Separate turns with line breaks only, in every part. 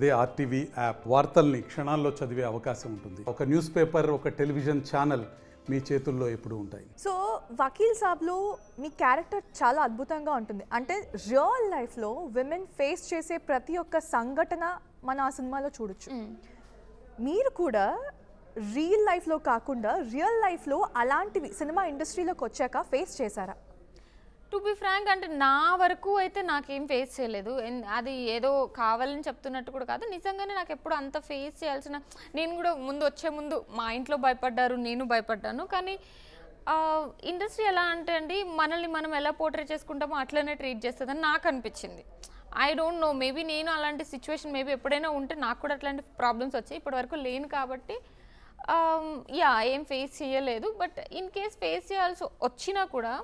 అదే RTV app వార్తల్ని క్షణాల్లో చదివే అవకాశం ఉంటుంది. ఒక న్యూస్ పేపర్ ఒక టెలివిజన్ ఛానల్ మీ చేతుల్లో ఎప్పుడూ ఉంటాయి.
సో వకీల్ సాబ్లో మీ క్యారెక్టర్ చాలా అద్భుతంగా ఉంటుంది. అంటే రియల్ లైఫ్లో విమెన్ ఫేస్ చేసే ప్రతి ఒక్క సంఘటన మన ఆ సినిమాలో చూడొచ్చు. మీరు కూడా రియల్ లైఫ్లో కాకుండా రియల్ లైఫ్లో అలాంటివి సినిమా ఇండస్ట్రీలోకి వచ్చాక ఫేస్ చేశారా?
టు బి ఫ్రాంక్ అంటే నా వరకు అయితే నాకేం ఫేస్ చేయలేదు. ఎన్- అది ఏదో కావాలని చెప్తున్నట్టు కూడా కాదు. నిజంగానే నాకు ఎప్పుడు అంత ఫేస్ చేయాల్సిన నేను కూడా ముందు వచ్చే ముందు మా ఇంట్లో భయపడ్డారు నేను భయపడ్డాను. కానీ ఇండస్ట్రీ ఎలా అంటే అండి మనల్ని మనం ఎలా పోర్ట్రేట్ చేసుకుంటామో అట్లనే ట్రీట్ చేస్తుందని నాకు అనిపించింది. ఐ డోంట్ నో మేబీ నేను అలాంటి సిచ్యువేషన్ మేబీ ఎప్పుడైనా ఉంటే నాకు కూడా అట్లాంటి ప్రాబ్లమ్స్ వచ్చాయి. ఇప్పటివరకు లేను కాబట్టి యా ఏం ఫేస్ చేయలేదు. బట్ ఇన్ కేస్ ఫేస్ చేయాల్సి వచ్చినా కూడా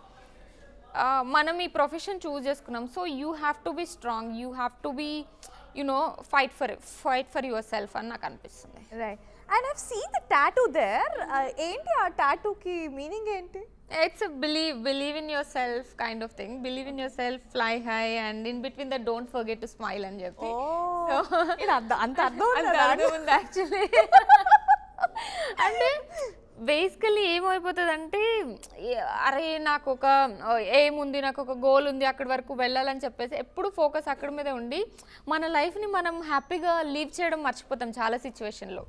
మనం ఈ ప్రొఫెషన్ చూస్ చేసుకున్నాం. So you have to be strong you have to be you know fight for fight for yourself అని నాకు అనిపిస్తుంది.
Right and I've seen the tattoo there ఏంటి ఆ టాటూకి మీనింగ్ ఏంటి?
It's believe believe in yourself kind of thing believe in yourself fly high and in between the don't forget to smile అని చెప్పి.
ఇది అంత? అర్థం ఉంది
యాక్చువల్లీ అంటే బేసికలీ ఏమైపోతుంది అంటే అరే నాకు ఒక ఏముంది నాకు ఒక గోల్ ఉంది అక్కడి వరకు వెళ్ళాలని చెప్పేసి ఎప్పుడు ఫోకస్ అక్కడ మీదే ఉండి మన లైఫ్ని మనం హ్యాపీగా లీవ్ చేయడం మర్చిపోతాం చాలా సిచ్యువేషన్లో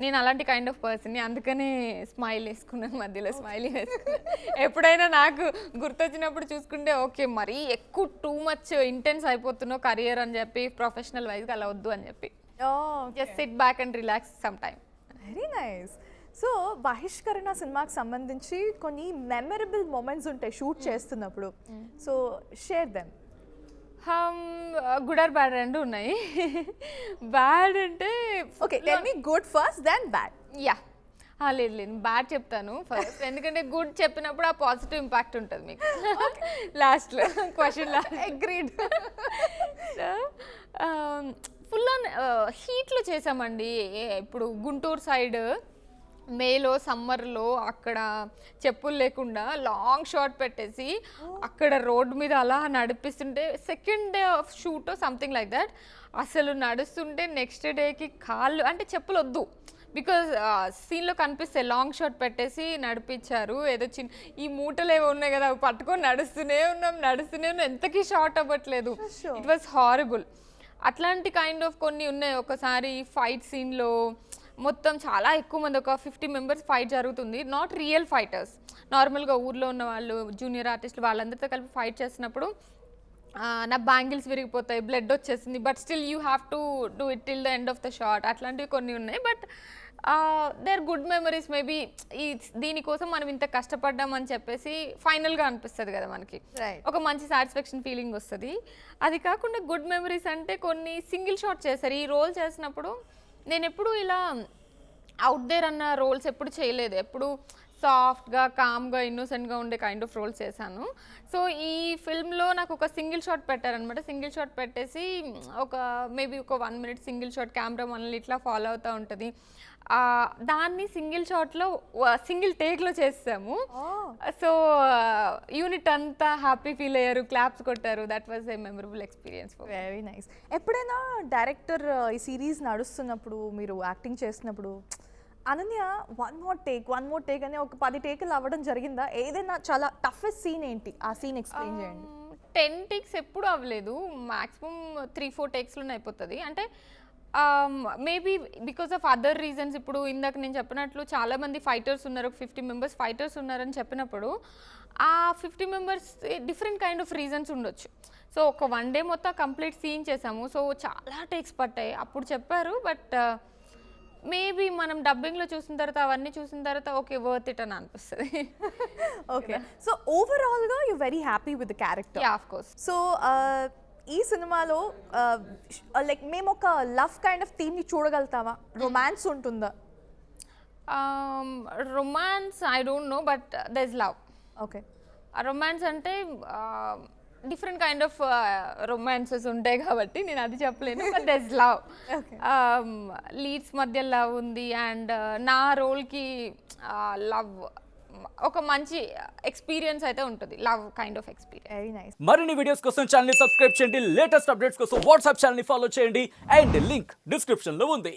నేను అలాంటి కైండ్ ఆఫ్ పర్సన్ని అందుకనే స్మైల్ వేసుకున్నాను మధ్యలో స్మైల్ వేసుకున్నాను. ఎప్పుడైనా నాకు గుర్తొచ్చినప్పుడు చూసుకుంటే ఓకే మరీ ఎక్కువ టూ మచ్ ఇంటెన్స్ అయిపోతున్నావు కెరియర్ అని చెప్పి ప్రొఫెషనల్ వైజ్గా అలా వద్దు అని చెప్పి. Just sit back and relax some time
very nice so బహిష్కరణ సినిమాకి సంబంధించి కొన్ని మెమరబుల్ మూమెంట్స్ ఉంటాయి షూట్ చేస్తున్నప్పుడు. So share them.
Good or bad రెండు ఉన్నాయి. బ్యాడ్ అంటే
okay tell me good first then bad.
Yeah. లేదు లేదు బ్యాడ్ చెప్తాను ఫస్ట్. ఎందుకంటే గుడ్ చెప్పినప్పుడు ఆ పాజిటివ్ ఇంపాక్ట్ ఉంటుంది మీకు. లాస్ట్లో question last
agreed
full on హీట్లో చేసామండి. ఇప్పుడు గుంటూరు సైడ్ మేలో సమ్మర్లో అక్కడ చెప్పులు లేకుండా లాంగ్ షార్ట్ పెట్టేసి అక్కడ రోడ్ మీద అలా నడిపిస్తుంటే second day of shoot something like that అసలు నడుస్తుంటే నెక్స్ట్ డేకి కాళ్ళు అంటే చెప్పులు వద్దు. బికాజ్ సీన్లో కనిపిస్తే లాంగ్ షాట్ పెట్టేసి నడిపించారు. ఏదో చిన్న ఈ మూటలు ఏవో ఉన్నాయి కదా అవి పట్టుకొని నడుస్తూనే ఉన్నాం నడుస్తూనే ఉన్నాం. ఎంతకీ షార్ట్ అవ్వట్లేదు. ఇట్ వాస్ హారబుల్ అట్లాంటి కైండ్ ఆఫ్ కొన్ని ఉన్నాయి. ఒకసారి ఫైట్ సీన్లో మొత్తం చాలా ఎక్కువ మంది ఒక ఫిఫ్టీ మెంబర్స్ ఫైట్ జరుగుతుంది. నాట్ రియల్ ఫైటర్స్ నార్మల్గా ఊర్లో ఉన్న వాళ్ళు జూనియర్ ఆర్టిస్టులు వాళ్ళందరితో కలిపి ఫైట్ చేసినప్పుడు నా బ్యాంగిల్స్ విరిగిపోతాయి బ్లడ్ వచ్చేసింది. But still you have to do it till the end of the short అట్లాంటివి కొన్ని ఉన్నాయి. But they are good memories maybe ఈ దీనికోసం మనం ఇంత కష్టపడ్డాం అని చెప్పేసి ఫైనల్గా అనిపిస్తుంది కదా మనకి. ఒక మంచి సాటిస్ఫాక్షన్ ఫీలింగ్ వస్తుంది. అది కాకుండా గుడ్ మెమరీస్ అంటే కొన్ని సింగిల్ షాట్ చేశారు ఈ రోల్ చేసినప్పుడు నేను ఎప్పుడు ఇలా అవుట్ దేర్ అన్న రోల్స్ ఎప్పుడు చేయలేదు. ఎప్పుడు సాఫ్ట్గా కామ్గా ఇన్నోసెంట్గా ఉండే కైండ్ ఆఫ్ రోల్స్ చేశాను. సో ఈ ఫిల్మ్లో నాకు ఒక సింగిల్ షాట్ పెట్టారనమాట సింగిల్ షాట్ పెట్టేసి ఒక మేబీ ఒక one minute single shot camera మనల్ని ఇట్లా ఫాలో అవుతూ ఉంటుంది. దాన్ని సింగిల్ షాట్లో సింగిల్ టేక్లో చేసాము సో యూనిట్ అంతా హ్యాపీ ఫీల్ అయ్యారు క్లాప్స్ కొట్టారు. That was a memorable experience for
very nice ఎప్పుడైనా డైరెక్టర్ ఈ సిరీస్ నడుస్తున్నప్పుడు మీరు యాక్టింగ్ చేస్తున్నప్పుడు Ananya one more take one more take అని ఒక పది టేకులు అవ్వడం జరిగిందా? ఏదైనా చాలా టఫెస్ట్ సీన్ ఏంటి? ఆ సీన్ ఎక్స్ప్లెయిన్ చేయండి.
టెన్ టేక్స్ ఎప్పుడు అవ్వలేదు. మాక్సిమం త్రీ ఫోర్ టేక్స్లోనే అయిపోతుంది. అంటే maybe because of other reasons ఇప్పుడు ఇందాక నేను చెప్పినట్లు చాలా మంది ఫైటర్స్ ఉన్నారు ఫిఫ్టీ మెంబర్స్ ఫైటర్స్ ఉన్నారని చెప్పినప్పుడు ఆ fifty members different kind of reasons ఉండొచ్చు. సో ఒక వన్ డే మొత్తం కంప్లీట్ సీన్ చేసాము. సో చాలా టేక్స్ పట్టాయి అప్పుడు చెప్పారు బట్ మేబీ మనం డబ్బింగ్లో చూసిన తర్వాత అవన్నీ చూసిన తర్వాత ఓకే వర్త్ ఇట్ అని అనిపిస్తుంది.
ఓకే సో ఓవరాల్గా you very happy with character
of course
so ఈ సినిమాలో లైక్ మేము ఒక లవ్ కైండ్ ఆఫ్ థీమ్ని చూడగలుగుతామా? రొమాన్స్ ఉంటుందా?
Romance I don't know but the is love
okay
romance అంటే డిఫరెంట్ కైండ్ ఆఫ్ రొమాన్సెస్ ఉంటాయి కాబట్టి నేను అది చెప్పలేను బట్ దస్ లవ్. లీడ్స్ మధ్య లవ్ ఉంది అండ్ నా రోల్కి లవ్ ఒక మంచి ఎక్స్పీరియన్స్ అయితే ఉంటుంది. Love kind of experience
very nice
మరిన్ని వీడియోస్ కోసం ఛానల్ సబ్స్క్రైబ్ చేయండి. లేటెస్ట్ అప్డేట్స్ కోసం వాట్సాప్ ఛానల్ ఫాలో చేయండి. అండ్ లింక్ డిస్క్రిప్షన్లో ఉంది.